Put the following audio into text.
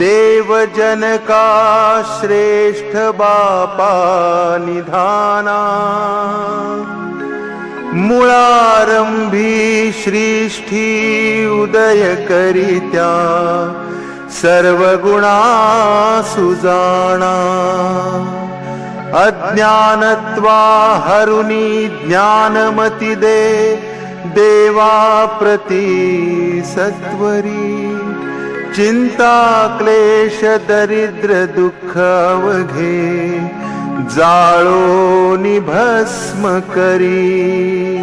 देवजनका श्रेष्ठ बापा निधाना। मुळारंभी श्रीष्ठी उदय करित्या सर्वगुणा सुजाणा अज्ञानत्वा हरुणी ज्ञानमती दे देवा प्रती सत्वरी चिंता क्लेश दरिद्र दुःख अवघे जाळो निभस्म करी.